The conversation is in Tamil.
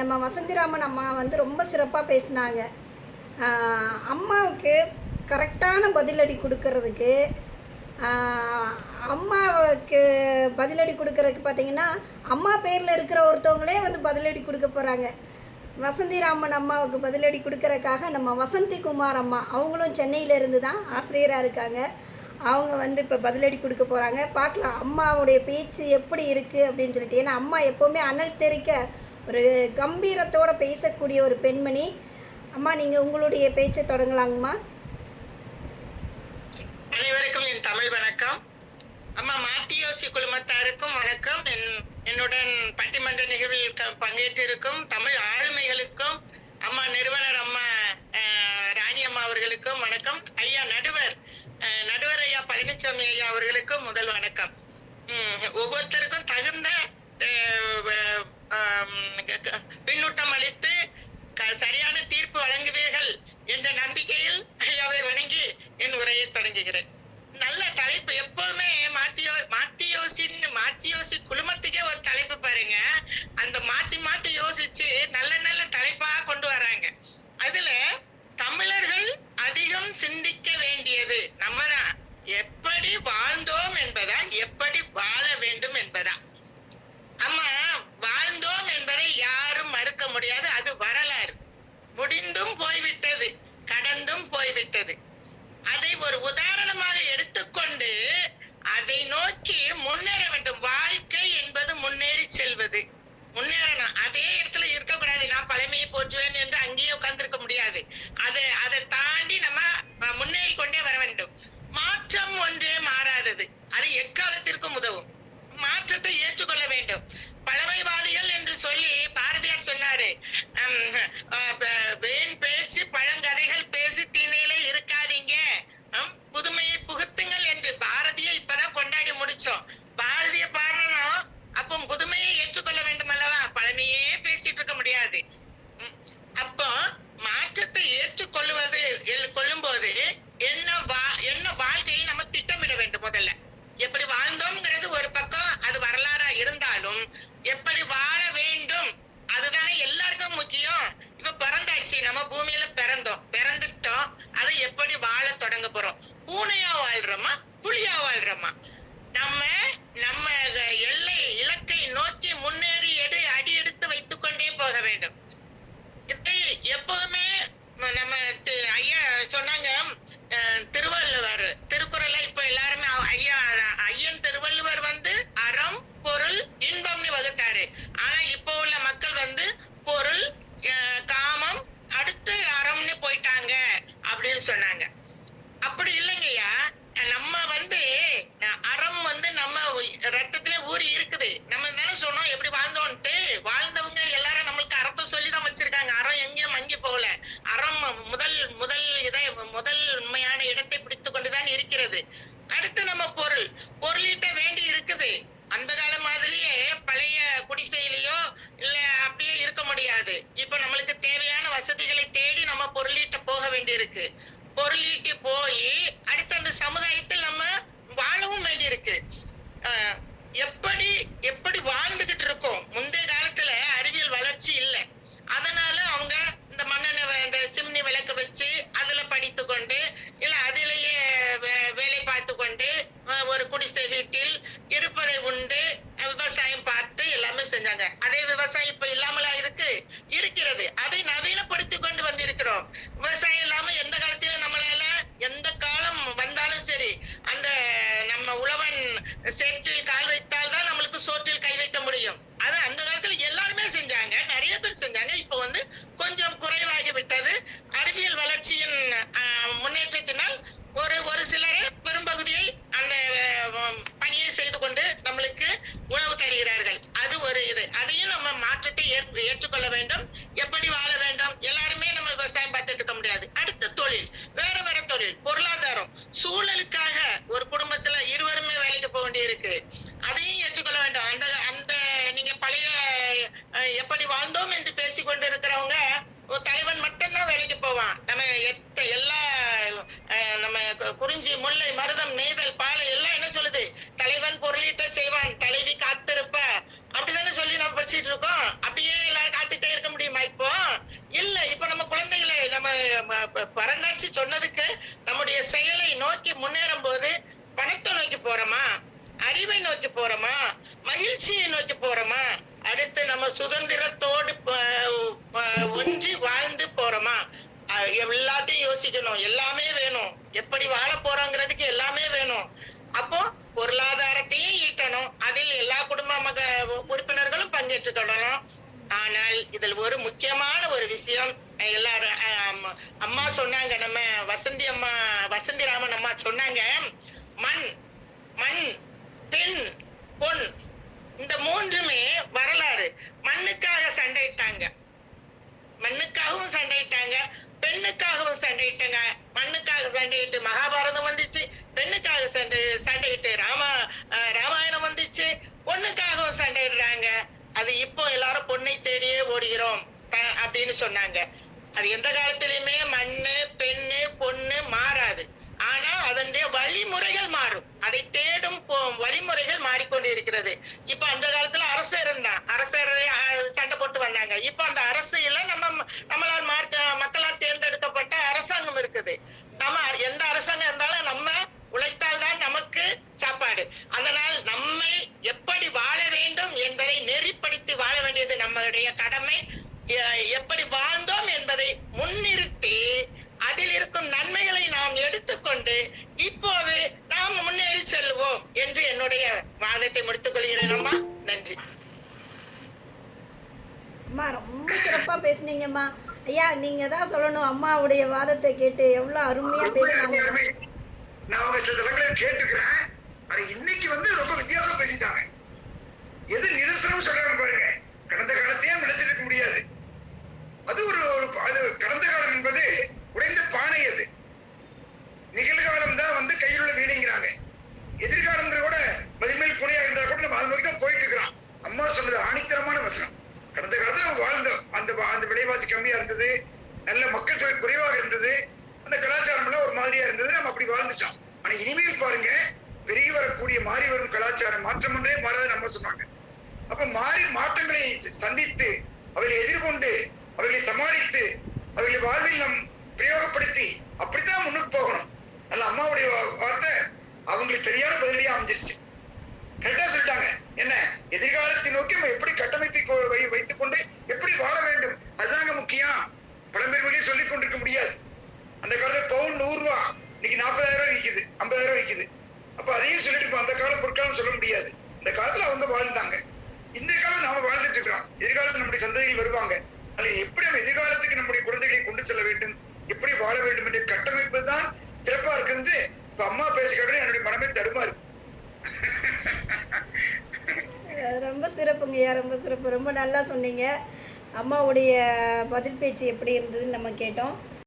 நம்ம வசந்திராமன் அம்மா வந்து ரொம்ப சிறப்பாக பேசினாங்க. அம்மாவுக்கு கரெக்டான பதிலடி கொடுக்கறதுக்கு அம்மாவுக்கு பதிலடி கொடுக்கறதுக்கு பார்த்தீங்கன்னா அம்மா பேரில் இருக்கிற ஒருத்தவங்களே வந்து பதிலடி கொடுக்க போகிறாங்க வசந்திராமன் அம்மாவுக்கு பதிலடி கொடுக்கறக்காக நம்ம வசந்தி குமார் அம்மா அவங்களும் சென்னையிலேருந்து தான் ஆசிரியராக இருக்காங்க. அவங்க வந்து இப்போ பதிலடி கொடுக்க போகிறாங்க பார்க்கலாம் அம்மாவுடைய பேச்சு எப்படி இருக்குது அப்படின்னு சொல்லிட்டு. ஏன்னா அம்மா எப்போவுமே அனல் தெரிக்க ஒரு கம்பீரத்தோட பேசக்கூடிய ஒரு பெண்மணி. அம்மா நீங்கள் உங்களுடைய பேச்சை தொடங்கலாங்கம்மா. அனைவருக்கும் என் தமிழ் வணக்கம். அம்மா மாத்தியோசி குழுமத்தாருக்கும் வணக்கம். என்னுடன் பட்டிமன்ற நிகழ்வில் பங்கேற்றிருக்கும் தமிழ் ஆளுமைகளுக்கும் அம்மா நிறுவனர் அம்மா ராணி அம்மா அவர்களுக்கும் வணக்கம். ஐயா நடுவர் அஹ், நடுவர் ஐயா பழனிசாமி ஐயா அவர்களுக்கும் முதல் வணக்கம். உம், ஒவ்வொருத்தருக்கும் தகுந்த அஹ், பின்னூட்டம் அளித்து க- சரியான தீர்ப்பு வழங்குவீர்கள் என்ற நம்பிக்கையில் ஐயாவை வணங்கி என் உரையை தொடங்குகிறேன். நல்ல தலைப்பு எப்போதுமே மாத்தியோ மாத்தியோசின் மாத்தியோசி குழுமத்துக்கே ஒரு தலைப்பு பாருங்க. அந்த மாத்தி மாத்தி யோசிச்சு நல்ல நல்ல தலைப்பா கொண்டு வராங்க. அதுல தமிழர்கள் அதிகம் சிந்திக்க வேண்டியது நம்மதான். எப்படி வாழ்ந்தோம் என்பதா எப்படி வாழ வேண்டும் என்பதா அம்மா வாழ்ந்தோம் என்பதை யாரும் மறுக்க முடியாது அது வரலாறு. முடிந்தும் போய்விட்டது கடந்தும் போய்விட்டது. அதை ஒரு உதாரணமாக எடுத்துக்கொண்டு அதை நோக்கி முன்னேற வேண்டும். வாழ்க்கை என்பது முன்னேறி செல்வது. முன்னேறணும். அதே இடத்துல இருக்கக்கூடாது. நான் பழமையை போற்றுவேன் என்று அங்கேயே உட்கார்ந்திருக்க முடியாது. அதை அதை தாண்டி நம்ம அஹ், முன்னேறி கொண்டே வர வேண்டும் மாற்றம் ஒன்றே மாறாதது அது எக்காலத்திற்கும் உதவும் மாற்றத்தை ஏற்றுக்கொள்ள வேண்டும் பழமைவாதிகள் என்று சொல்லி பாரதியார் சொன்னாரு ஹம், அஹ், ப- வேண் பேச்சு பழங்கதைகள் பேசி தீமையில இருக்காதீங்க ஹம், புதுமையை புகுத்துங்கள் என்று பாரதியை இப்பதான் கொண்டாடி முடிச்சோம் பாரதிய பாடணும் அப்போ புதுமையை ஏற்றுக்கொள்ள வேண்டும் அல்லவா பழமையே பேசிட்டு இருக்க முடியாது ம். அப்போ மாற்றத்தை ஏற்றுக்கொள்வது எல்- கொள்ளும்போது என்ன வா என்ன வாழ்க்கையை நம்ம திட்டமிட வேண்டும் முதல்ல எப்படி வாழ்ந்தோம்ங்கிறது ஒரு பக்கம் அது வரலாறா இருந்தாலும் எப்படி வாழ வேண்டும் அதுதானே எல்லாருக்கும் முக்கியம் இப்ப பிறந்தாச்சு நம்ம பூமியில பிறந்தோம் பிறந்துட்டோம் அதை எப்படி வாழ தொடங்க போறோம் பூனையா வாழ்றோமா? புலியா வாழ்றோமா? நம்ம நம்ம எல்லை இலக்கை நோக்கி முன்னேறி எடு அடி எடுத்து வைத்துக் கொண்டே போக வேண்டும் இதை எப்போதுமே நம்ம தி- ஐயா சொன்னாங்க அஹ், திருவள்ளுவர் திருக்குறளை இப்ப எல்லாருமே அவ- ஐயா ஐயன் திருவள்ளுவர் வந்து அறம் பொருள் இன்பம்னு வகுத்தாரு ஆனா இப்போ உள்ள மக்கள் வந்து பொருள் அஹ், காமம் அடுத்து அறம்னு போயிட்டாங்க அப்படின்னு சொன்னாங்க அப்படி இல்லைங்கய்யா நம்ம வந்து அஹ், அறம் வந்து நம்ம ரத்தத்திலே ஊறி இருக்குது நம்ம தானே சொன்னோம் எப்படி வாழ்ந்தோன்ட்டு வாழ்ந்தவங்க எல்லாரும் நம்மளுக்கு அறத்தை சொல்லிதான் வச்சிருக்காங்க அறம் எங்கேயும் மங்கி போகல அறம் முதல் முதல் இதை முதல் உண்மையான இடத்தை பிடித்துக் கொண்டுதான் இருக்கிறது அடுத்து நம்ம பொருள் பொருளீட்ட வேண்டி இருக்குது அந்த கால மாதிரியே பழைய குடிசையிலயோ இல்ல அப்படியே இருக்க முடியாது இப்ப நம்மளுக்கு தேவையான வசதிகளை தேடி நம்ம பொருளீட்ட போக வேண்டியிருக்கு பொருளீட்டி போய் அடுத்து அந்த சமுதாயத்தில் நம்ம வாழவும் வேண்டியிருக்கு ஆஹ் எப்படி எப்படி வாழ்ந்துகிட்டு இருக்கோம் முந்தைய காலத்துல அறிவியல் வளர்ச்சி இல்ல அதனால அவங்க இந்த மண்ணெண்ணெய் வே- இந்த சிம்னி விளக்கு வச்சு அதுல படித்து கொண்டு இல்ல அதிலேயே வே- வேலை பார்த்து கொண்டு அஹ், ஒரு குடிசை வீட்டில் இருப்பதை உண்டு அஹ், விவசாயம் பார்த்து எல்லாமே அதே விவசாயம் இப்ப இல்லாமலா இருக்கு? இருக்கிறது. அதை நவீனப்படுத்தி கொண்டு வந்திருக்கிறோம். விவசாயம் இல்லாம எந்த காலத்திலும் நம்மளால எந்த காலம் வந்தாலும் சரி அந்த நம்ம உழவன் சேற்றில் கால் வைத்தால் தான் நம்மளுக்கு சோற்றில் கை வைக்க முடியும். அது அந்த காலத்துல எல்லாருமே செஞ்சாங்க. நிறைய பேர் செஞ்சாங்க. இப்ப வந்து கொஞ்சம் குறைவாகி விட்டது. அறிவியல் வளர்ச்சியின் ஆஹ், முன்னேற்றத்தினால் ஒரு ஒரு சிலர் பெரும்பகுதியை அந்த பணியை செய்து கொண்டு நம்மளுக்கு உணவு தருகிறார்கள். ஒரு இது. அதையும் நம்ம மாற்றத்தை ஏற்றுக்கொள்ள வேண்டும். எப்படி வாழ வேண்டும்? எல்லாருமே நம்ம விவசாயம் பார்த்துட்டு இருக்க முடியாது. அடுத்த தொழில். வேற வேற தொழில். பொருளாதாரம். சூழலுக்காக ஒரு குடும்பத்துல இருவருமே வேலைக்கு போக வேண்டியிருக்கு. அதையும் ஏற்றுக்கொள்ள வேண்டும். அந்த அந்த நீங்க பழைய எப்படி வாழ்ந்தோம் என்று பேசி கொண்டு இருக்கிறவங்க ஒரு தலைவன் மட்டும்தான் வேலைக்கு போவான். நம்ம எத்த எல்லா நம்ம குறிஞ்சி முல்லை மருதம் நெய்தல் பாலை எல்லாம் என்ன சொல்லுது? தலைவன் பொருளீட்ட செய்வான் தலைவி காத்திருப்ப அப்படிதானே சொல்லி நம்ம படிச்சிட்டு இருக்கோம் அப்படியே எல்லாரும் காத்துட்டே இருக்க சொன்னதுக்கு நம்முடைய செயலை நோக்கி முன்னேறும் போது பணத்தை நோக்கி போறோமா? அறிவை நோக்கி போறோமா? மகிழ்ச்சியை நோக்கி போறோமா? அடுத்து நம்ம சுதந்திரத்தோடு ஒன்றி வாழ்ந்து போறோமா? அஹ் எல்லாத்தையும் யோசிக்கணும். எல்லாமே வேணும். எப்படி வாழ போறோங்கிறதுக்கு எல்லாமே வேணும். அப்போ பொருளாதாரத்தையும் ஈட்டணும். அதில் எல்லா குடும்ப மக உறுப்பினர்களும் பங்கேற்றுக்கொள்ளணும் ஆனால் இதில் ஒரு முக்கியமான ஒரு விஷயம் எல்லாரும் அம்மா- சொன்னாங்க நம்ம வசந்தி அம்மா வசந்தி ராமன் அம்மா சொன்னாங்க மண் மண் பெண் பொன் இந்த மூன்றுமே வரலாறு. மண்ணுக்காக சண்டையிட்டாங்க. மண்ணுக்காகவும் சண்டையிட்டாங்க பெண்ணுக்காகவும் சண்டையிட்டாங்க. மண்ணுக்காக சண்டையிட்டு மகாபாரதம் வந்துச்சு பெண்ணுக்காக சண்டை சண்டையிட்டு ராமா ராமாயணம் வந்துச்சு பொண்ணுக்காகவும் சண்டையிடுறாங்க. அது இப்போ எல்லாரும் பொண்ணை தேடியே ஓடுகிறோம் அப்படின்னு சொன்னாங்க. அது எந்த காலத்திலயுமே மண்ணு பெண்ணு பொண்ணு மாறாது. ஆனா அதனுடைய வழிமுறைகள் மாறும். அதை தேடும் போ- வழிமுறைகள் மாறிக்கொண்டு இருக்கிறது. இப்ப அந்த காலத்துல அரசர் இருந்தான் அரசர் சண்டை போட்டு வந்தாங்க. இப்ப அந்த அரசு இல்ல நம்ம நம்மளால் மார்க்க மக்களால் தேர்ந்தெடுக்கப்பட்ட அரசாங்கம் இருக்குது. நம்ம எந்த அரசாங்கம் இருந்தாலும் நம்ம உழைத்தால் தான் நமக்கு சாப்பாடு. அதனால் நம்மை எப்படி வாழ வேண்டும் என்பதை நெறிப்படுத்தி வாழ வேண்டியது நம்மளுடைய கடமை. எப்படி வாழ்ந்தோம் என்பதை முன்னிறுத்தி அதில் இருக்கும் நன்மைகளை நாம் எடுத்துக்கொண்டு இப்போது நாம் முன்னேறி செல்வோம் என்று என்னுடைய வாதத்தை முடித்துக் கொள்கிறேன் அம்மா. நன்றி. அம்மா ரொம்ப சிறப்பாக பேசுனீங்கம்மா. ஐயா நீங்கள் தான் சொல்லணும் அம்மாவுடைய வாதத்தை கேட்டு எவ்வளோ அருமையாக பேசுனாங்க. நான் சில கேட்டுக்கிறேன். இன்னைக்கு வந்து ரொம்ப வித்தியாசம் பேசிட்டாங்க. எது நிதர்சனம் சொல்றாங்க பாருங்க. கடந்த காலத்தையே நினைச்சிருக்க முடியாது. அது ஒரு அது கடந்த காலம் என்பது உடைந்த பானை அது. நிகழ்காலம் தான் வந்து கையில் உள்ள வீணைங்கிறாங்க. எதிர்காலம் கூட மதிமையில் புனையா இருந்தா கூட நம்ம அது நோக்கி தான் போயிட்டு இருக்கிறோம். அம்மா சொன்னது ஆணித்தரமான வசனம். கடந்த காலத்துல நம்ம வாழ்ந்தோம் அந்த வா- அந்த விலைவாசி கம்மியா இருந்தது. நல்ல மக்கள் தொகை குறைவாக இருந்தது. அந்த கலாச்சாரம் எல்லாம் ஒரு மாதிரியா இருந்தது. நம்ம அப்படி வாழ்ந்துட்டோம். ஆனா இனிமேல் பாருங்க பெருகி வரக்கூடிய மாறி வரும் கலாச்சாரம் மாற்றம் ஒன்றே மாறாது நம்ம சொன்னாங்க. அப்ப மாறி மாற்றங்களை சந்தித்து அவர்களை எதிர்கொண்டு அவர்களை சமாளித்து அவர்களை வாழ்வில் நம் பிரயோகப்படுத்தி அப்படித்தான் முன்னுக்கு போகணும். அல்ல அம்மாவுடைய வார்த்தை அவங்களுக்கு சரியான பதிலடியா அமைஞ்சிருச்சு. கரெக்டா சொல்லிட்டாங்க. என்ன? எதிர்காலத்தை நோக்கி நம்ம எப்படி கட்டமைப்பை வைத்துக் கொண்டு எப்படி வாழ வேண்டும்? அதுதாங்க முக்கியம். பழம்பெருமையிலேயே சொல்லிக் கொண்டிருக்க முடியாது. அந்த காலத்துல பவுன் நூறு ரூபா. இன்னைக்கு நாற்பதாயிரம் ரூபாய் விற்கிது ஐம்பதாயிரம் ரூபாய் விற்கிது அப்ப அதையும் சொல்லிட்டு அந்த காலம் பொற்காலம் சொல்ல முடியாது. இந்த காலத்துல அவங்க வாழ்ந்தாங்க. இந்த காலம் நாம வாழ்ந்துட்டு இருக்கிறோம். எதிர்காலத்தில் நம்முடைய சந்ததிகள் வருவாங்க. அதில் எப்படி நம்ம எதிர்காலத்துக்கு நம்முடைய குழந்தைகளை கொண்டு செல்ல வேண்டும்? எப்படி வாழ வேண்டும் என்ற கட்டமைப்பு தான் சிறப்பா இருக்குன்னு இப்ப அம்மா பேச என்னுடைய மனமே தடுமாறு ரொம்ப சிறப்புங்கய்யா ரொம்ப சிறப்பு. ரொம்ப நல்லா சொன்னீங்க. அம்மாவுடைய பதில் பேச்சு எப்படி இருந்ததுன்னு நம்ம கேட்டோம்.